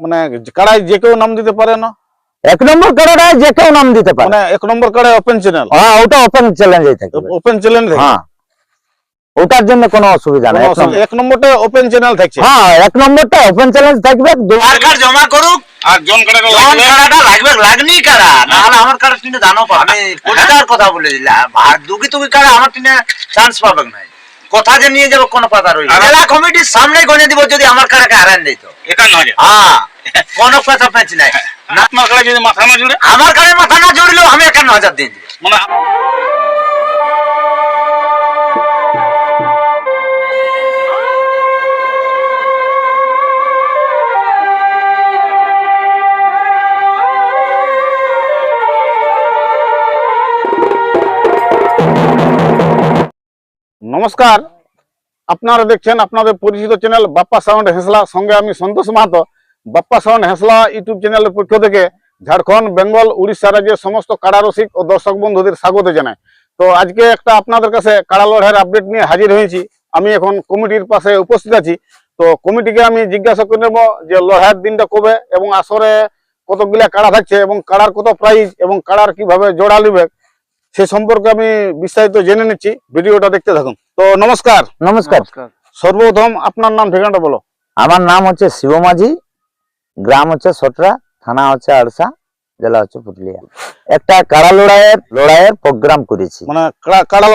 মানে কাড়াই যে কেউ নাম দিতে পারে না? এক নম্বর কাড়াটায় যে কেউ নাম দিতে পারে। মানে এক নম্বর কাড়াই ওপেন চ্যানেল হ্যাঁ ওটা ওপেন চ্যালেঞ্জে থাকবে। ওপেন চ্যানেল হ্যাঁ। ওটার জন্য কোনো অসুবিধা নেই। এক নম্বর- নম্বরটা ওপেন চ্যানেল থাকছে? হ্যাঁ এক নম্বরটা ওপেন চ্যালেঞ্জ থাকবে। দু- সরকার জমা করুক? আর জন কাড়াটা লাগবে লাগনি কাড়া। না হলে আমার কাড়া টিনে দানও পাবে আমি পরিষ্কার কথা বলে দিলাম আর দুগি তুগি কাড়া আমার টিনে চান্স পাবে না কথা যে নিয়ে যাব কোনো পাতা রইল জেলা কমিটির সামনে গণে দিব যদি আমার কাড়াকে হারান দিত। এটা নয়। হ্যাঁ কোনো কথা পেঁচ নাই। না আপনার কাড়া যদি মাথা না জুড়ে? আমার কারে মাথা না জুড়লেও আমি একান্ন হাজার দিয়ে দিই মানে নমস্কার। আপনারা দেখছেন আপনাদের পরিচিত চ্যানেল বাপ্পা সাউন্ড হেসলা। সঙ্গে আমি সন্তোষ মাহাতো। বাপ্পা সাউন্ড হেসলা ইউটিউব চ্যানেলের পক্ষ থেকে ঝাড়খণ্ড, বেঙ্গল, উড়িষ্যা রাজ্যের সমস্ত কাড়ারসিক ও দর্শক বন্ধুদের স্বাগত জানাই। তো আজকে একটা আপনাদের কাছে কাড়া লড়াইয়ের আপডেট নিয়ে হাজির হয়েছি। আমি এখন কমিটির পাশে উপস্থিত আছি। তো কমিটিকে আমি জিজ্ঞাসা করে নেব যে লড়াইয়ের দিনটা কবে এবং আসরে কতগুলা কাড়া থাকছে এবং কাড়ার কত প্রাইজ এবং কাড়ার কীভাবে জোড়া নিবে। সে সম্পর্কে আমি বিস্তারিত জেনে নিচ্ছি। ভিডিওটা দেখতে থাকুন। তো নমস্কার। নমস্কার। সর্বপ্রথম আপনার নাম ঠিকানাটা বলো। আমার নাম হচ্ছে শিব মাঝি গ্রাম হচ্ছে সটরা থানা হচ্ছে আড়সা জেলা হচ্ছে পুরুলিয়া। একটা কাড়া লড়াইয়ের লড়াইয়ের প্রোগ্রাম করেছি। মানে কাড়া- কাড়া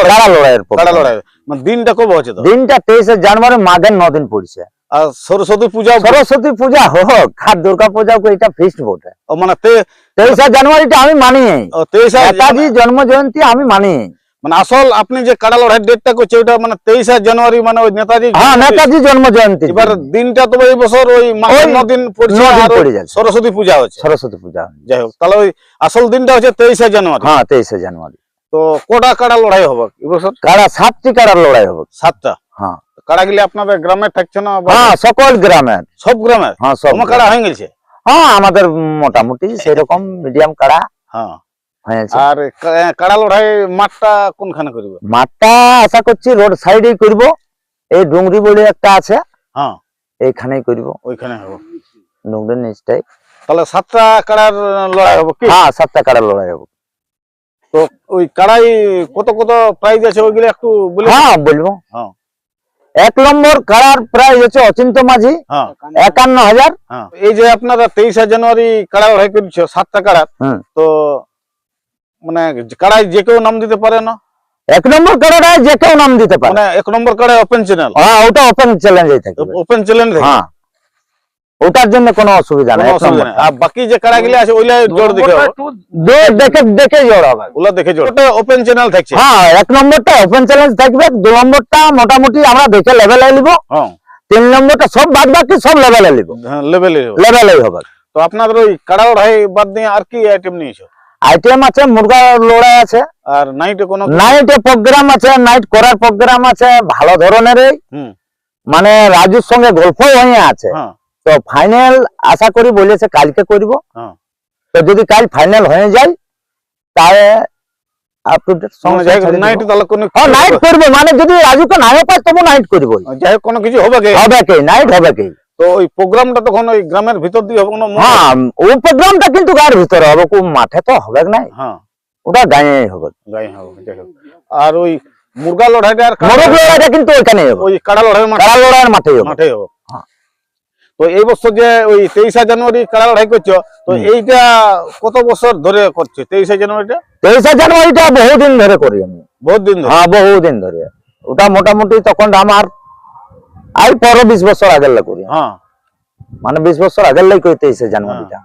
লড়াইয়ের মানে দিনটা কবে হচ্ছে দিনটা তেইশে জানুয়ারি মাঘের নদিন পড়ছে। আর সরস্বতী পূজা সরস্বতী পূজা হোক আর দুর্গা পূজা এটা ফিক্সড বটে ও মানে তে- তেইশে জানুয়ারিটা আমি মানি। নেতাজি জন্ম জয়ন্তী আমি মানি। মানে আসল আপনি যে কাড়া লড়াই ডেটটা করছে ওটা মানে তেইশে জানুয়ারি মানে ওই নেতাজি হ্যাঁ নেতাজি জন্ম জয়ন্তী এবার দিনটা তো এই বছর ওই যাচ্ছে। সরস্বতী পূজা হচ্ছে। সরস্বতী পূজা। যাই হোক তাহলে ওই আসল দিনটা হচ্ছে তেইশে জানুয়ারি। হ্যাঁ তেইশে জানুয়ারি। তো কটা কাড়া লড়াই হবে এবছর কাড়া সাতটি কাড়ার লড়াই হবে। সাতটা। হ্যাঁ। কাড়া গিলে আপনাদের গ্রামে থাকছে না হ্যাঁ সকল গ্রামের সব গ্রামের হ্যাঁ সব তোমার কাড়া হয়ে গেছে? হ্যাঁ আমাদের মোটামুটি সেরকম মিডিয়াম কাড়া হ্যাঁ। আর কাড়া লড়াই মাঠটা কোনখানে করবে? মাঠটা আশা করছি রোড সাইডেই করব। এই ডুংরি বলে একটা আছে। হ্যাঁ। এইখানেই করব। ওইখানে হবে। ডুংরির নিচটাই। তাহলে সাতটা কাড়ার লড়াই হবে কি? হ্যাঁ সাতটা কাড়া লড়াই হবে। তো ওই কাড়াই কত কত প্রাইজ আছে ওইগুলো একটু বলে হ্যাঁ বলব। হ্যাঁ। এক নম্বর কাড়ার প্রাইস হচ্ছে অচিন্ত মাঝি হ্যাঁ। একান্ন হাজার। হ্যাঁ। এই যে আপনারা তেইশে জানুয়ারি কাড়া লড়াই করছ সাতটা কাড়ার তো মানে কাড়াই যে কেউ নাম দিতে পারে না? এক নম্বর কাড়াটায় যে কেউ নাম দিতে পারে। মানে এক নম্বর কাড়াই ওপেন চ্যানেল হ্যাঁ ওটা ওপেন চ্যালেঞ্জ ওপেন চ্যালেঞ্জ হ্যাঁ। ওটার জন্য কোনো অসুবিধা নেই। আর বাকি যে কাড়া গুলো আছে ওইলা জোর দেখে হবে। দেখে দেখে জোর হবে। ওগুলা দেখে জোর। ওটা ওপেন চ্যানেল থাকছে। হ্যাঁ। এক নম্বরটা ওপেন চ্যানেল থাকবে। দু নম্বরটা মোটামুটি আমরা দেখে লেভেলে নিব। হ্যাঁ। তিন নম্বরটা সব বাদ বাকি সব লেভেলে নিব। লেভেলে লেভেলেই হবে। তো আপনাদের ওই কাড়া লড়াই বাদ দিয়ে আর কি আইটেম নিয়েছো আইটেম আছে মুরগা লড়াই আছে। আর নাইটে কোনো নাইটে প্রোগ্রাম আছে নাইট করার প্রোগ্রাম আছে ভালো ধরনেরই হুম। মানে রাজুর সঙ্গে গল্প হয়ে আছে। হ্যাঁ। তো ফাইনাল আশা করি বলেছে কালকে করব। হ্যাঁ। তো যদি কাল ফাইনাল হয়ে যায় তাহলে নাইটে কোনো নাইট করব মানে যদি রাজুকে নাইও পায় তবু নাইট করব। যাই হোক কোনো কিছু হবে কি? হবে কি নাইট হবে কি। তো ওই প্রোগ্রামটা তখন ওই গ্রামের ভিতর দিয়ে হবে কোনো মনে- হ্যাঁ ওই প্রোগ্রামটা কিন্তু গায়ের ভিতরে হবে খুব মাঠে তো হবে নাই? হ্যাঁ। ওটা গায়ে হবে। গাই হবে আর ওই মুরগা লড়াইটা আর মোরগ লড়াইটা কিন্তু ওইখানে হবে। ওই কাড়া লড়াই মাঠে কারা লড়াইয়ের মাঠে হবে। মাঠে হবে। হ্যাঁ। তো এই বছর যে ওই তেইশে জানুয়ারি কাড়া লড়াই করছ তো এইটা কত বছর ধরে করছে? তেইশে জানুয়ারিটা? তেইশে জানুয়ারিটা বহুদিন ধরে করি আমি। বহুত দিন ধরে? হ্যাঁ বহুদিন ধরে। ওটা মোটামুটি তখন আমার আই পরো বিশ বছর আগের লা করি হ্যাঁ। মানে বিশ বছর আগের লাই করি তেইশে জানুয়ারিটা।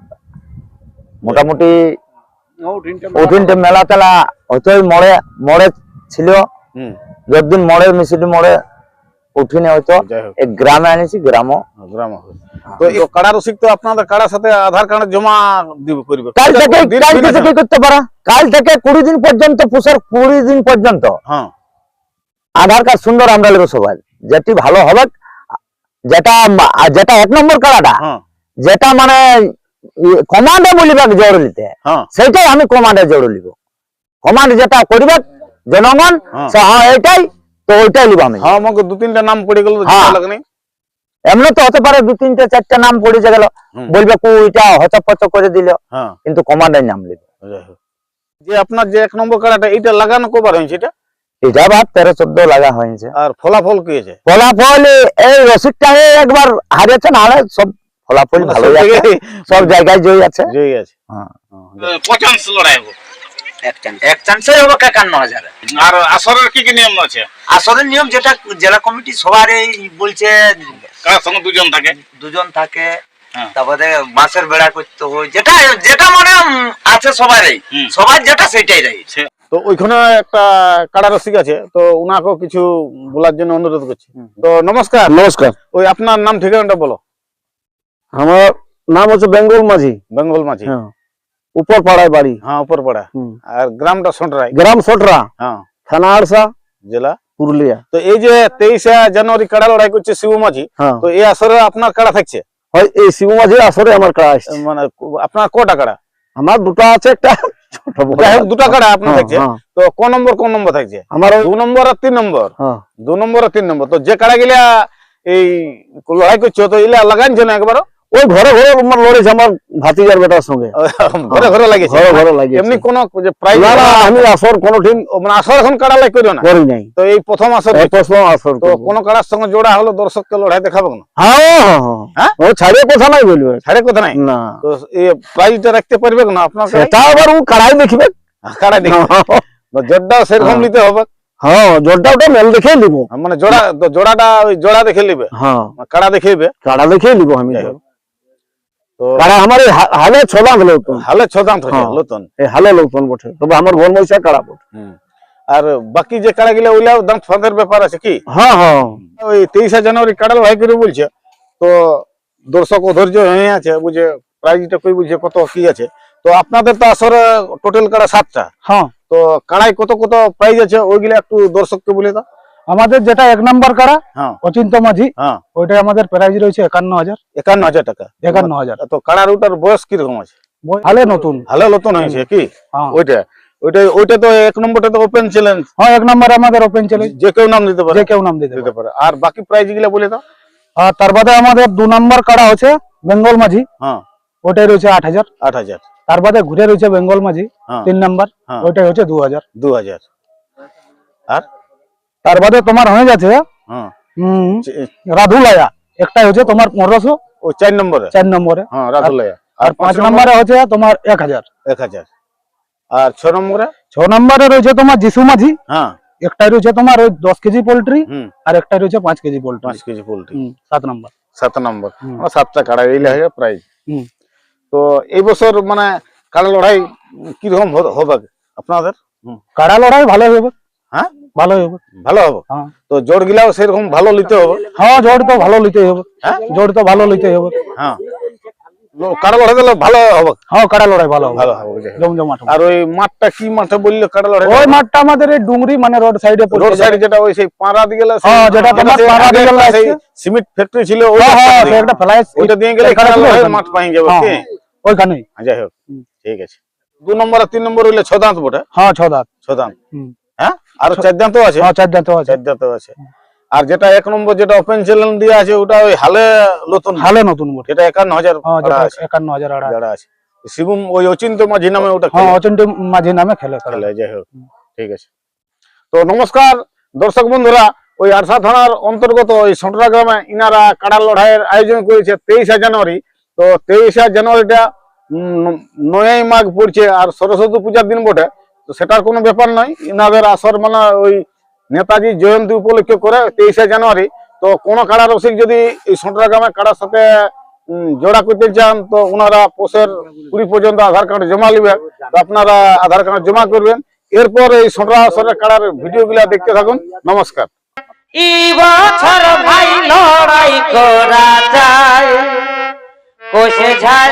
মোটামুটি ওদিনটা মেলা তেলা হয়তো ওই মরে মরে ছিল। হুম। যতদিন মরে মিছিলি মরে উঠিনে হয়তো গ্রামে আনিছি গ্রামও। গ্রাম তো এই কাড়া রসিক তো আপনাদের কাড়ার সাথে আধার কার্ড জমা দিব করবে। কাল থেকে কাল থেকে করতে পারা? কাল থেকে কুড়ি দিন পর্যন্ত পুষার কুড়ি দিন পর্যন্ত। হ্যাঁ। আধার কার্ড সুন্দর আমরা নেব সবাই। যেটি ভালো হবে যেটা যেটা এক নম্বর কাড়াটা হ্যাঁ। যেটা মানে কমান্ডে বলিবাক জরুরিতে হ্যাঁ। সেটাই আমি কমান্ডে জড় লিব। কমান্ড যেটা করিবে জনগণ হ্যাঁ। সে হ্যাঁ এটাই তো ওইটাই লিব আমি। হ্যাঁ আমাকে দু তিনটা নাম পড়ে গেল হ্যাঁ। লাগনি। এমনি তো হতে পারে দু তিনটে চারটা নাম পড়েছে গেল। বলবে কু হচপচ করে দিল। হ্যাঁ। কিন্তু কমান্ডার নাম লিখবে যে আপনার যে এক নম্বর কাড়াটা এটা লাগানো কবার হয়েছে এটা? এটা আবার তেরো চোদ্দ লাগা হয়েছে। আর ফলাফল কি হয়েছে? ফলাফল এই রসিদটা একবার হারিয়েছে না সব ফলাফল ভালো সব জায়গায় সব জায়গায় জয়ী আছে। জয়ী আছে। হ্যাঁ। লড়াই এক চান্স এক চান্সেই হবে একান্ন হাজার। আর আসরের কি কি নিয়ম আছে আসরের নিয়ম যেটা জেলা কমিটি সবারই বলছে কার সঙ্গে দুজন থাকে? দুজন থাকে হ্যাঁ। তারপরে বাঁশের বেড়া করতে হয় যেটা যেটা মানে আছে সবারই। সবার যেটা সেটাই রয়েছে তো ওইখানে একটা কাড়া রসিক আছে তো কিছু বলার জন্য অনুরোধ করছি। তো নমস্কার। নমস্কার। ওই আপনার নাম ঠিকানাটা বলো। আমার নাম হচ্ছে বেঙ্গল মাঝি। বেঙ্গল মাঝি। হ্যাঁ। উপর পাড়ায় বাড়ি। হ্যাঁ উপরপাড়া হুম। আর গ্রামটা সোনরাই গ্রাম সটরা হ্যাঁ। থানা আড়সা জেলা। পুরুলিয়া। তো এই যে তেইশে জানুয়ারি কাড়া লড়াই করছে শিব মাঝি হ্যাঁ। তো এই আসরে আপনার কাড়া থাকছে? হয় এই শিব মাঝির আসরে আমার কাজ আসছে। মানে আপনার কটা কাড়া? আমার দুটো আছে একটা। দুটা কাড়া আপনার হ্যাঁ, থাকছে। হ্যাঁ, তো ক নম্বর কোন নম্বর থাকছে? আমার দু নম্বর আর তিন নম্বর। দু নম্বর আর তিন নম্বর। তো যে কাড়া গিলা এই লড়াই করছ তো ইলা লাগাইছে না একবার ওই ঘরে ঘরে আমার লড়েছে আমার ভাতিজার বেটার সঙ্গে। ঘরে ঘরে ঘরে লাগিয়েছে এমনি কোন যে প্রাইজ না আমি আসর কোনো মানে আসর এখন কাড়া লাই করিও না? করি নাই। তো এই প্রথম আসর প্রশ্ন আসর তো। কোন কাড়ার সঙ্গে জোড়া হলো দর্শককে লড়াই দেখাবো না? হ্যাঁ হ্যাঁ, হ্যাঁ? ও কথা নাই বলবে। ছাড়ে কথা নাই? না। তো এই প্রাইজটা রাখতে পারবে না আপনার সেটা আবার ও কাড়াই দেখিবে। কাড়া দেখে তো সেরকম। নিতে হবে। হ্যাঁ জোরটা ওটা মেল দেখে নিব মানে জোড়া জোড়াটা ওই জোড়া দেখে নিবে। হ্যাঁ। কাড়া দেখেবে। কাড়া দেখে নিব আমি কাড়া হ্যাঁ। বটে। তবে আমার মহিষা কাড়া বটে। আর বাকি যে কাড়া গিলা ওইলাও দাম ফাঁদের ব্যাপার আছে কি? হ্যাঁ হ্যাঁ। ওই তেইশে জানুয়ারি কাড়া লড়াই করে বলছে তো দর্শক অধৈর্য হয়ে আছে বুঝে প্রাইজটা কই বুঝে কত কি আছে। তো আপনাদের তো আসলে টোটাল কাড়া সাতটা। হ্যাঁ। তো কাড়াই কত কত প্রাইজ আছে ওইগুলা একটু দর্শককে বলে দাও। আমাদের যেটা এক নাম্বার কাড়া হ্যাঁ। অচিন্ত মাঝি হ্যাঁ। ওইটাই আমাদের প্রাইজ রয়েছে একান্ন হাজার। একান্ন হাজার টাকা। একান্ন হাজার। তো কাড়ার ওটার বয়স কীরকম আছে? ভালো নতুন। ভালো নতুন হয়েছে কি? হ্যাঁ। ওইটা ওইটা ওইটা তো এক নম্বরটা তো ওপেন চ্যালেঞ্জ হ্যাঁ এক নম্বর আমাদের ওপেন চ্যালেঞ্জ যে কেউ নাম দিতে পারে। যে কেউ নাম দিতে পারে। আর বাকি প্রাইজগুলা বলে দাও। আর তার বাদে আমাদের দু নম্বর কাড়া হচ্ছে বেঙ্গল মাঝি। হ্যাঁ। ওইটাই রয়েছে আট হাজার। আট হাজার। তার বাদে ঘুরে রয়েছে বেঙ্গল মাঝি তিন নাম্বার। ওইটাই হচ্ছে দু হাজার। দু হাজার। আর? তার বাদে তোমার হয়ে যাচ্ছে হ্যাঁ। হম চে- রাধুলায়া। একটাই হচ্ছে তোমার পনেরোশো। ও চার নম্বরে? চার নম্বরে। হ্যাঁ রাধুলাইয়া আর পাঁচ নম্বরে হচ্ছে তোমার এক হাজার। এক হাজার। আর ছ নম্বরে? ছ নম্বরে রয়েছে তোমার যিশু মাঝি। হ্যাঁ। একটাই রয়েছে তোমার ওই দশ কেজি পোল্ট্রি। হুম। আর একটাই রয়েছে পাঁচ কেজি পোল্ট্রি। পাঁচ কেজি পোল্ট্রি। সাত নম্বর। সাত নম্বর। সাতটা কাড়া এইলে হয়ে প্রাইজ হুম। তো এই বছর মানে কাড়া লড়াই কীরকম হবে আপনাদের? কাড়া লড়াই ভালো হবে। হ্যাঁ ভালো হবে। ভালো হবে? হ্যাঁ। তো জোড় গিলাও সেরকম ভালো নিতে হবে? হ্যাঁ জোর তো ভালো লিতে হবে। হ্যাঁ? জোর তো ভালো লিতে হবে। হ্যাঁ। কাড়া লড়াই দিলে ভালো হবে। হ্যাঁ কাড়া লড়াই ভালো ভালো হবে জমজমাট আর ওই মাঠটা কি মাঠে বললে কাড়া লড়াই ওই মাঠটা আমাদের এই ডুংরি মানে রোড সাইডে রোড সাইড যেটা ওই সেই পাড়া দিকে গেলে হ্যাঁ, যেটা তোমার পাড়া দিকে গেলে আছে। সিমেন্ট ফ্যাক্টরি ছিল ওই হ্যাঁ দিয়ে। একটা ফ্লাই ওইটা দিয়ে গেলে কাড়া লড়াই মাঠ পাই যাবে কি? ওইখানেই। হ্যাঁ, যাই হোক। ঠিক আছে। দু নম্বর আর তিন নম্বর হইলে ছ দাঁত বটে? হ্যাঁ ছ দাঁত ছ দাঁত আর চার দাঁতও আছে? হ্যাঁ চার দাঁত আছে। চার দাঁতও আছে। আর যেটা এক নম্বর যেটা ওপেন চ্যালেঞ্জ দিয়ে আছে ওটা ওই হালে নতুন হালে নতুন যেটা একান্ন হাজার হ্যাঁ একান্ন হাজার আড়াই। আছে। শিবম ওই অচিন্ত মাঝি নামে ওটা হ্যাঁ খেলে। অচন্টি মাঝি নামে খেলে খেলে খেলে যাই হোক। ঠিক আছে। তো নমস্কার দর্শক বন্ধুরা ওই আরসা থানার অন্তর্গত ওই সন্টরা গ্রামে ইনারা কাড়া লড়াইয়ের আয়োজন করেছে তেইশে জানুয়ারি। তো তেইশে জানুয়ারিটা নয় মাঘ পড়ছে আর সরস্বতী পূজার দিন বটে। তো সেটার কোনো ব্যাপার নয় ইনাদের আসর মানে ওই নেতাজি জয়ন্তী উপলক্ষে করে তেইশে জানুয়ারি। তো কোনো কাড়া রসিক যদি এই সন্টরা গ্রামে কাড়ার সাথে জোড়া করতে চান, তো ওনারা পোষের কুড়ি পর্যন্ত আধার কার্ড জমা নেবেন। তো আপনারা আধার কার্ড জমা করবেন। এরপর এই সন্টরা আসরের কাড়ার ভিডিও গুলা দেখতে থাকুন। নমস্কার। বছর ভাই লড়াই করা যায়। কোষে ঝাল